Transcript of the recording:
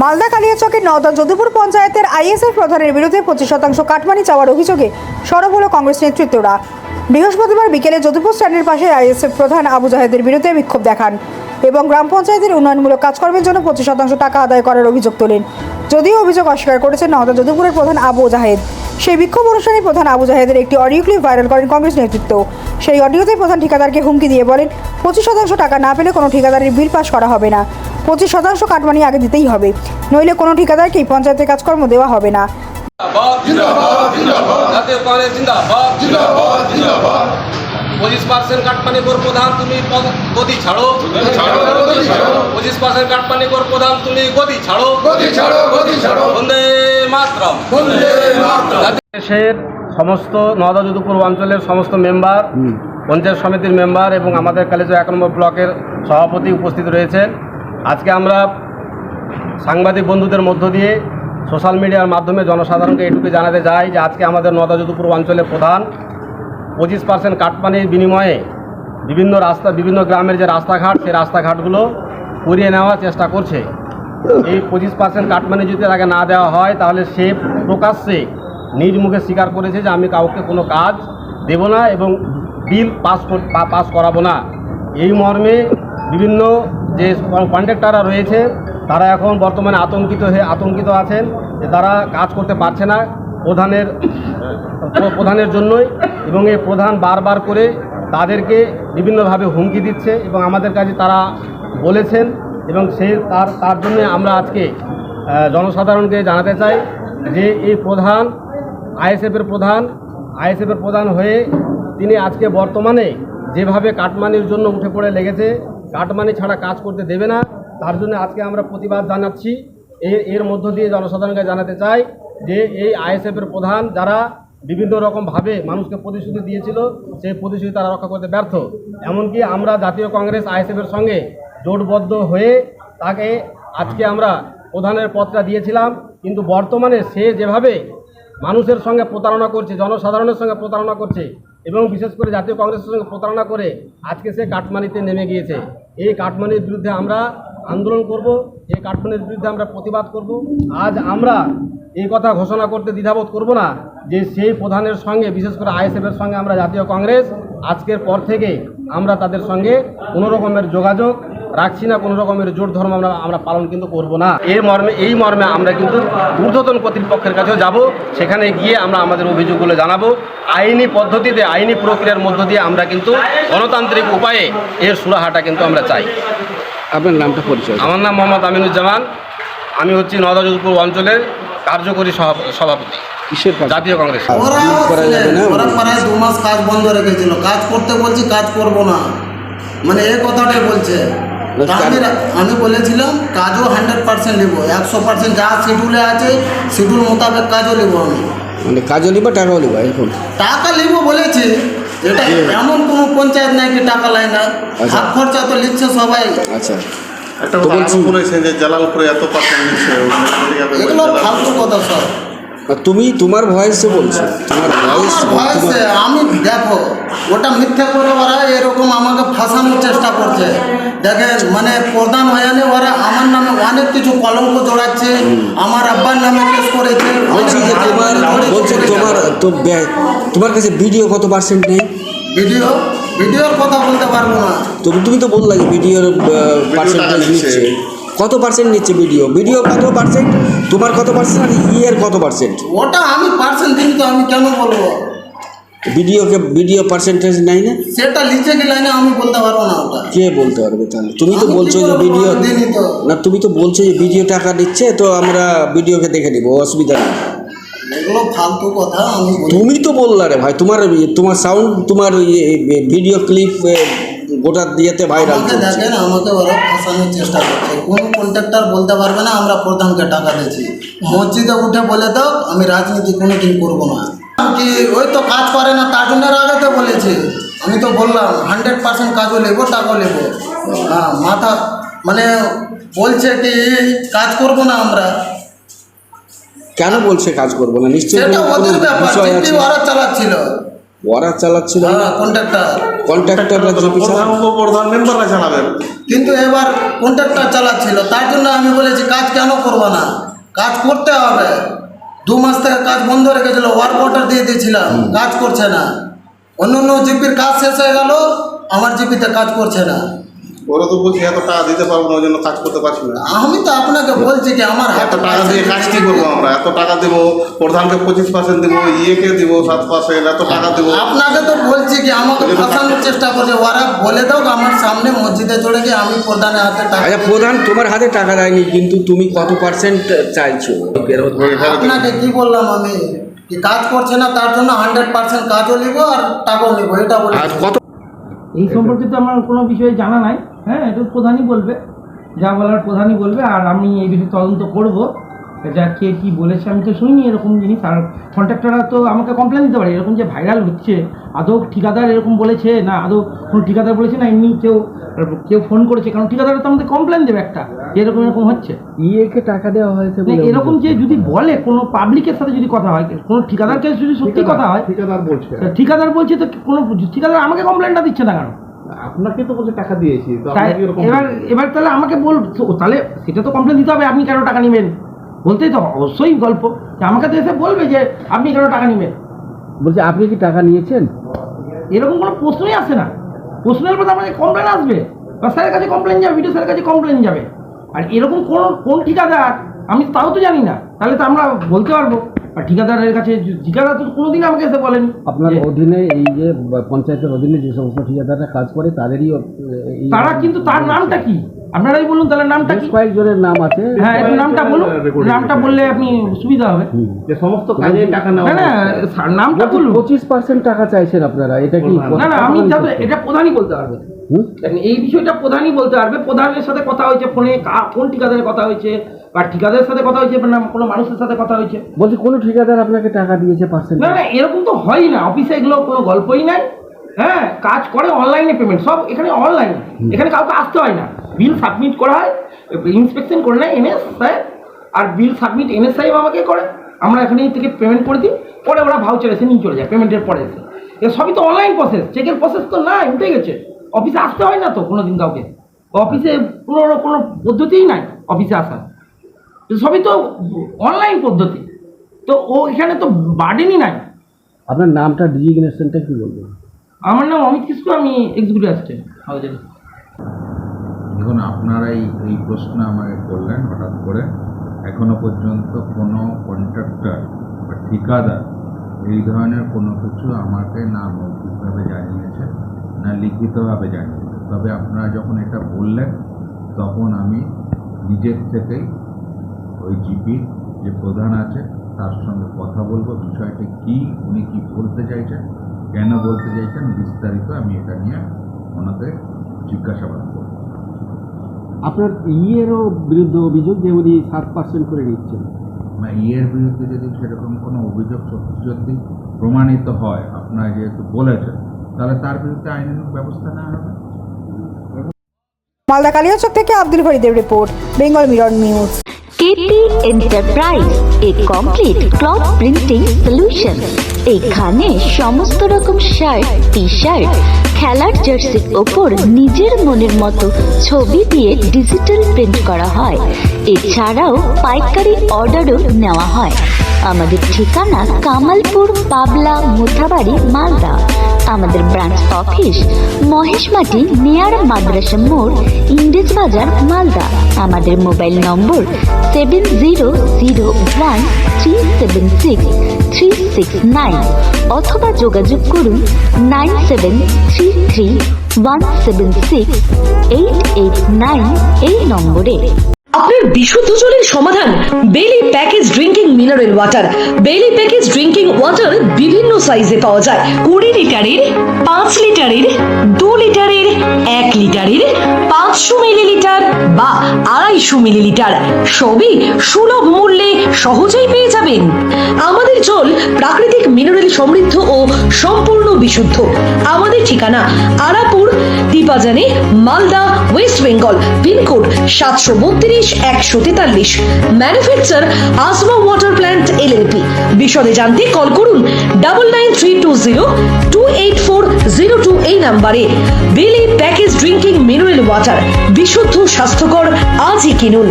মালদা কালিয়াচকের নওদা যদুপুর পঞ্চায়েতের আইএসএফ প্রধানের বিরুদ্ধে পঁচিশ শতাংশ কাটমানি চাওয়ার অভিযোগে সরব হল কংগ্রেস নেতৃত্বরা। বৃহস্পতিবার বিকেলে যদুপুর স্ট্যান্ডের পাশে আইএসএফ প্রধান আবু জাহেদের বিরুদ্ধে বিক্ষোভ দেখান এবং গ্রাম পঞ্চায়েতের উন্নয়নমূলক কাজকর্মের জন্য পঁচিশ শতাংশ টাকা আদায় করার অভিযোগ তোলেন। যদিও অভিযোগ অস্বীকার করেছেন নওদা যদুপুরের প্রধান আবু জাহেদ। সেই বিক্ষোভ অনুষ্ঠানে প্রধান আবু জাহেদের একটি অডিও ক্লিপ ভাইরাল করেন কংগ্রেস নেতৃত্ব। সেই অডিওতে প্রধান ঠিকাদারকে হুমকি দিয়ে বলেন, পঁচিশ শতাংশ টাকা না পেলে কোনো ঠিকাদারের বিল পাস করা হবে না। পঁচিশ শতাংশ কাটমানি আগে দিতেই হবে। নইলে কোনো ঠিকাদারকেই পঞ্চায়েতের কাজকর্ম দেওয়া হবে না। পঁচিশ পার্সেন্ট কাটমানি কর প্রধান তুমি গদি ছাড়ো। পঁচিশ পার্সেন্ট কাটমানি কর প্রধান তুমি গদি ছাড়ো। বন্দে মাতরম। দেশের সমস্ত নওদা যদুপুর অঞ্চলের সমস্ত মেম্বার পঞ্চায়েত সমিতির মেম্বার এবং আমাদের কালেজ এক নম্বর ব্লকের সভাপতি উপস্থিত রয়েছেন। আজকে আমরা সাংবাদিক বন্ধুদের মধ্য দিয়ে সোশ্যাল মিডিয়ার মাধ্যমে জনসাধারণকে এটুকু জানাতে চাই যে আজকে আমাদের নওদা যদুপুর অঞ্চলের প্রধান পঁচিশ পার্সেন্ট কাটপানির বিনিময়ে বিভিন্ন রাস্তা, বিভিন্ন গ্রামের যে রাস্তাঘাট, সেই রাস্তাঘাটগুলো করিয়ে নেওয়ার চেষ্টা করছে। এই পঁচিশ পার্সেন্ট কাটমানি যদি তাকে না দেওয়া হয়, তাহলে সে প্রকাশ্যে নিজ মুখে স্বীকার করেছে যে আমি কাউকে কোনো কাজ দেব না এবং বিল পাস পাস করাবো না। এই মর্মে বিভিন্ন যে কন্ট্রাক্টাররা রয়েছে, তারা এখন বর্তমানে আতঙ্কিত হয়ে আতঙ্কিত আছেন যে তারা কাজ করতে পারছে না প্রধানের প্রধানের জন্যই এবং এই প্রধান বারবার করে তাদেরকে বিভিন্নভাবে হুমকি দিচ্ছে এবং আমাদের কাছে তারা বলেছেন এবং সে তার তার জন্য আমরা আজকে জনসাধারণকে জানাতে চাই যে এই প্রধান, আইএসএফের প্রধান আইএসএফের প্রধান হয়ে তিনি আজকে বর্তমানে যেভাবে কাটমানির জন্য উঠে পড়ে লেগেছে কাটমানি ছাড়া কাজ করতে দেবে না। তার জন্য আজকে আমরা প্রতিবাদ জানাচ্ছি। এর এর মধ্য দিয়ে জনসাধারণকে জানাতে চাই যে এই আইএসএফের প্রধান যারা বিভিন্ন রকমভাবে মানুষকে প্রতিশ্রুতি দিয়েছিল, সেই প্রতিশ্রুতি তারা রক্ষা করতে ব্যর্থ। এমনকি আমরা জাতীয় কংগ্রেস আইএসএফের সঙ্গে জোটবদ্ধ হয়ে তাকে আজকে আমরা প্রধানের পদটা দিয়েছিলাম। কিন্তু বর্তমানে সে যেভাবে মানুষের সঙ্গে প্রতারণা করছে, জনসাধারণের সঙ্গে প্রতারণা করছে এবং বিশেষ করে জাতীয় কংগ্রেসের সঙ্গে প্রতারণা করে আজকে সে কাটমানিতে নেমে গিয়েছে। এই কাঠমানির বিরুদ্ধে আমরা আন্দোলন করব, এই কাঠমানির বিরুদ্ধে আমরা প্রতিবাদ করব। আজ আমরা এই কথা ঘোষণা করতে দ্বিধাবোধ করব না যে সেই প্রধানের সঙ্গে, বিশেষ করে আইএসএফের সঙ্গে আমরা জাতীয় কংগ্রেস, আজকের পর থেকে আমরা তাদের সঙ্গে কোনো রকমের যোগাযোগ রাখছি না কোনো রকমের জোর ধর্ম আমরা আমরা পালন কিন্তু করব না। এই মর্মে এই মর্মে আমরা কিন্তু ঊর্ধ্বতন কর্তৃপক্ষের কাছেও যাব সেখানে গিয়ে আমরা আমাদের অভিযোগগুলো জানাব। আইনি পদ্ধতিতে আইনি প্রক্রিয়ার মধ্য দিয়ে আমরা কিন্তু গণতান্ত্রিক উপায়ে এর সুরাহাটা কিন্তু আমরা চাই। আপনার নামটা পরিচয়। আমার নাম মোহাম্মদ আমিনুজ্জামান। আমি হচ্ছি নদাযদপুর অঞ্চলের কার্যকরী সভা- সভাপতি। কিসের কাজ? জাতীয় কংগ্রেস। ওরা বিল করা যাবে না? ওরা প্রায় দু মাস কাজ বন্ধ রেখেছিল। কাজ করতে বলছি কাজ করব না। মানে এই কথাটাই বলছে। আমি আমি বলেছিলাম কাজও হান্ড্রেড পার্সেন্ট নেব একশো পার্সেন্ট যা শিডিউলে আছে শিডিউল মোতাবেক কাজও নেব আমি। মানে কাজও লিবা টাকাও লিবা এরকম টাকা নেব বলেছি। এটা এমন কোনো পঞ্চায়েত নাই কি টাকা লাই না। আচ্ছা। হাত খরচা তো লিখছে সবাই। আচ্ছা। একটা বলছি- বলেছেন যে জালালপুরে এত পার্সেন্ট নিচ্ছে এগুলো ফালতু কথা সব তুমি তোমার ভয়েসে বলছো তোমার ভয়েস আমার ভয়েসে আমি দেখো ওটা মিথ্যা করে ওরা এরকম আমাকে ফাঁসানোর চেষ্টা করছে। দেখেন মানে প্রধান হয়ে ওরা আমার নামে অনেক কিছু কলঙ্ক জড়াচ্ছে আমার আব্বার নামে কেস করেছে। বলছি যে তোমার বলছি তোমার তো তোমার কাছে ভিডিও কত পার্সেন্ট নেই? ভিডিও ভিডিওর কথা বলতে পারব না। তুমি তুমি তো বললা যে ভিডিওর পার্সেন্টেজ নিচ্ছে। কত পার্সেন্ট নিচ্ছে ভিডিও ভিডিও কত পার্সেন্ট তোমার কত পার্সেন্ট আর ইয়ের কত পার্সেন্ট ওটা আমি পার্সেন্ট দিই তো আমি কেন বলব? ভিডিওকে ভিডিও পার্সেন্টেজ নাই না? সেটা লিখে কি লাইনে আমি বলতে পারব না ওটা? কে বলতে পারবে তাহলে? তুমি তো বলছো যে ভিডিও। না তুমি তো বলছো যে ভিডিও টাকা দিচ্ছে তো আমরা ভিডিওকে দেখে নিবো অসুবিধা নেই। এগুলো ফালতু কথা আমি তুমি তো বললা রে ভাই তোমার তোমার সাউন্ড তোমার ভিডিও ক্লিপ গোটা দিয়েতে ভাইরাল আমাকে দেখেন আমাকে ওরা ফাঁসানোর চেষ্টা করছে। কোনো কন্ট্রাক্টর বলতে পারবে না আমরা প্রধানকে টাকা দিয়েছি। মসজিদে উঠে বলে দাও আমি রাজনীতি কোনো দিন করব না। কি ওই তো কাজ করে না তার জন্য আগে তো বলেছি। আমি তো বললাম হান্ড্রেড পার্সেন্ট কাজও নেব টাকাও নেব। হ্যাঁ মাথা মানে বলছে কি কাজ করব না আমরা। কেন বলছে কাজ করব না? নিশ্চয়ই ওদের ব্যাপার ওরা চালাচ্ছিল। ওরা চালাচ্ছিল? হ্যাঁ কন্ট্রাক্টর কন্ট্রাক্টররা প্রধান উপপ্রধান মেম্বাররা চালাবেন। কিন্তু এবার কন্ট্রাক্টর চালাচ্ছিল তার জন্য আমি বলেছি কাজ কেন করব না? কাজ করতে হবে। দু মাস থেকে কাজ বন্ধ রেখেছিল ওয়ার্ক অর্ডার দিয়ে দিয়েছিলাম কাজ করছে না। অন্য অন্য জিপির কাজ শেষ হয়ে গেল আমার জিপিতে কাজ করছে না। ওরা তো বলছে এত টাকা দিতে পারব না ওই জন্য কাজ করতে পারছি না। আমি তো আপনাকে বলছি কি আমার এত হাতে টাকা দিয়ে কাজ কি করব আমরা? এত টাকা দেবো প্রধানকে পঁচিশ পার্সেন্ট দেবো ইয়েকে দিব সাত পার্সেন্ট এত টাকা দেবো। আপনাকে তো বলছি কি আমাকে ফাঁসানোর চেষ্টা করছে। ওরা বলে দাও আমার সামনে মসজিদে চলে গিয়ে আমি প্রধানের হাতে টাকা আচ্ছা প্রধান তোমার হাতে টাকা দেয়নি কিন্তু তুমি কত পার্সেন্ট চাইছো? আপনাকে কি বললাম আমি? কি কাজ করছে না তার জন্য হান্ড্রেড পার্সেন্ট কাজও নিব আর টাকাও নিব এটা বলে কত এই সম্পর্কে তো আমার কোনো বিষয়ে জানা নাই। হ্যাঁ এটা প্রধানই বলবে। যা বলার প্রধানই বলবে। আর আমি এই বিষয়ে তদন্ত করব। এটা কে কী বলেছে আমি তো শুনিনি এরকম জিনিস। আর কন্ট্রাক্টররা তো আমাকে কমপ্লেন দিতে পারে এরকম যে ভাইরাল হচ্ছে আদৌ ঠিকাদার এরকম বলেছে না আদৌ কোনো ঠিকাদার বলেছে না এমনি কেউ কেউ ফোন করেছে কারণ ঠিকাদার তো আমাদের কমপ্লেন দেবে একটা যে এরকম এরকম হচ্ছে। ইয়েকে টাকা দেওয়া হয়েছে এরকম যে যদি বলে কোনো পাবলিকের সাথে যদি কথা হয় কোনো ঠিকাদারকে যদি সত্যি কথা হয় ঠিকাদার বলছে। ঠিকাদার বলছে তো কোনো ঠিকাদার আমাকে কমপ্লেনটা দিচ্ছে না কেন? আপনাকে তো বলছে টাকা দিয়েছি এবার এবার তাহলে আমাকে বল তাহলে সেটা তো কমপ্লেন দিতে হবে আপনি কেন টাকা নেবেন? বলতেই তো অবশ্যই গল্প। আমাকে তো এসে বলবে যে আপনি কেন টাকা নেবেন? বলছে আপনি কি টাকা নিয়েছেন? এরকম কোনো প্রশ্নই আসে না। প্রশ্নের পর আমাকে কমপ্লেন আসবে। বা স্যারের কাছে কমপ্লেন যাবে ভিডিও স্যারের কাছে কমপ্লেন যাবে। আর এরকম কোন কোন ঠিকাদার আমি তাও তো জানি না। তাহলে তো আমরা বলতে পারব। আর ঠিকাদারের কাছে ঠিকাদার তো কোনোদিন আমাকে এসে বলেন। আপনার অধীনে এই যে পঞ্চায়েতের অধীনে যে সমস্ত ঠিকাদাররা কাজ করে তাদেরই তারা কিন্তু তার নামটা কি? আপনারাই বলুন তাহলে নামটা কি? কয়েকজনের নাম আছে। হ্যাঁ একটু নামটা বলুন। নামটা বললে আপনি সুবিধা হবে। যে সমস্ত কাজে টাকা নেওয়া না নামটা বলুন। পঁচিশ পার্সেন্ট টাকা চাইছেন আপনারা এটা কি না না আমি এটা প্রধানই বলতে পারবে। এই বিষয়টা প্রধানই বলতে পারবে। প্রধানের সাথে কথা হয়েছে ফোনে কা- কোন ঠিকাদারের কথা হয়েছে বা ঠিকাদারের সাথে কথা হয়েছে না কোনো মানুষের সাথে কথা হয়েছে। বলছি কোনো ঠিকাদার আপনাকে টাকা দিয়েছে পার্সেন্ট না না এরকম তো হয় না। অফিসে এগুলো কোনো গল্পই নাই। হ্যাঁ কাজ করে অনলাইনে পেমেন্ট সব এখানে অনলাইন এখানে কাউকে আসতে হয় না। বিল সাবমিট করা হয় ইন্সপেকশন করে নেয় এনএস সাহেব আর বিল সাবমিট এনএস সাহেব আমাকে করে। আমরা এখানে থেকে পেমেন্ট করে দিই পরে ওরা ভাউচার এসে নিয়ে চলে যায় পেমেন্টের পরে এসে। এ সবই তো অনলাইন প্রসেস চেকের প্রসেস তো নাই উঠে গেছে। অফিসে আসতে হয় না তো কোনো দিন কাউকে। অফিসে কোনো কোনো পদ্ধতিই নাই অফিসে আসার। সবই তো অনলাইন পদ্ধতি। তো ও এখানে তো বার্ডেনই নাই। আপনার নামটা ডিজিগনেশনটা কি বলবেন? আমার নাম অমিত কিস্কু, আমি এক্সিকিউটিভ অ্যাসিস্ট্যান্ট হাউজারি দেখুন, আপনারাই এই প্রশ্ন আমাকে করলেন হঠাৎ করে। এখনও পর্যন্ত কোনো কন্ট্রাক্টর বা ঠিকাদার এই ধরনের কোনো কিছু আমাকে না মৌখিকভাবে জানিয়েছে, না লিখিতভাবে জানিয়েছে। তবে আপনারা যখন এটা বললেন, তখন আমি নিজের থেকেই ওই জিপির যে প্রধান আছে, তার সঙ্গে কথা বলব, বিষয়টি কী, উনি কী বলতে চাইছেন কেন বলতে চাইছেন বিস্তারিত আমি এটা নিয়ে ওনাকে জিজ্ঞাসাবাদ করব। আপনার ইয়েরও বিরুদ্ধে অভিযোগ যে উনি সাত পার্সেন্ট করে নিচ্ছেন। না ইয়ের বিরুদ্ধে যদি সেরকম কোনো অভিযোগ সত্যি সত্যি প্রমাণিত হয় আপনারা যেহেতু বলেছেন তাহলে তার বিরুদ্ধে আইনানুগ ব্যবস্থা নেওয়া হবে। মালদা কালিয়াচক থেকে Abdul ফরিদের report Bengal mirror news. KP enterprise a complete cloth printing solution এখানে সমস্ত রকম শার্ট টি শার্ট খেলার জার্সির ওপর নিজের মনের মতো ছবি দিয়ে ডিজিটাল প্রিন্ট করা হয়। এছাড়াও পাইকারি অর্ডারও নেওয়া হয়। আমাদের ঠিকানা কামালপুর, পাবলা, মোথাবাড়ি, মালদা। আমাদের ব্রাঞ্চ অফিস মহেশমাটি, নেয়ার মাদ্রাসা মোড়, ইংরেজ বাজার, মালদা। আমাদের mobile number seven zero zero one three seven six three six nine অথবা যোগাযোগ করুন nine seven three three one seven six eight eight nine এই নম্বরে। বিশুদ্ধ জলের সমাধান। Bailley package drinking mineral water Bailley package drinking water বিভিন্ন সাইজে পাওয়া যায়। কুড়ি লিটারের, পাঁচ লিটারের, দু লিটারের, এক লিটারের, পাঁচশো মিলিলিটার বা আড়াইশো মিলিলিটার। সবই সুলভ মূল্যে সহজেই পেয়ে যাবেন। আমাদের জল প্রাকৃতিক মিনারেল সমৃদ্ধ ও সম্পূর্ণ বিশুদ্ধ। আমাদের ঠিকানা আরাপুর দীপাজানে মালদা ওয়েস্ট বেঙ্গল পিনকোড সাতশো বত্রিশ এক একশো তেতাল্লিশ। Manufacture Asma water plant LLP বিশদে জানতে কল করুন double nine three two zero two eight four zero two এই নাম্বারে। Bailley package drinking mineral water, বিশুদ্ধ স্বাস্থ্যকর আজই কিনুন।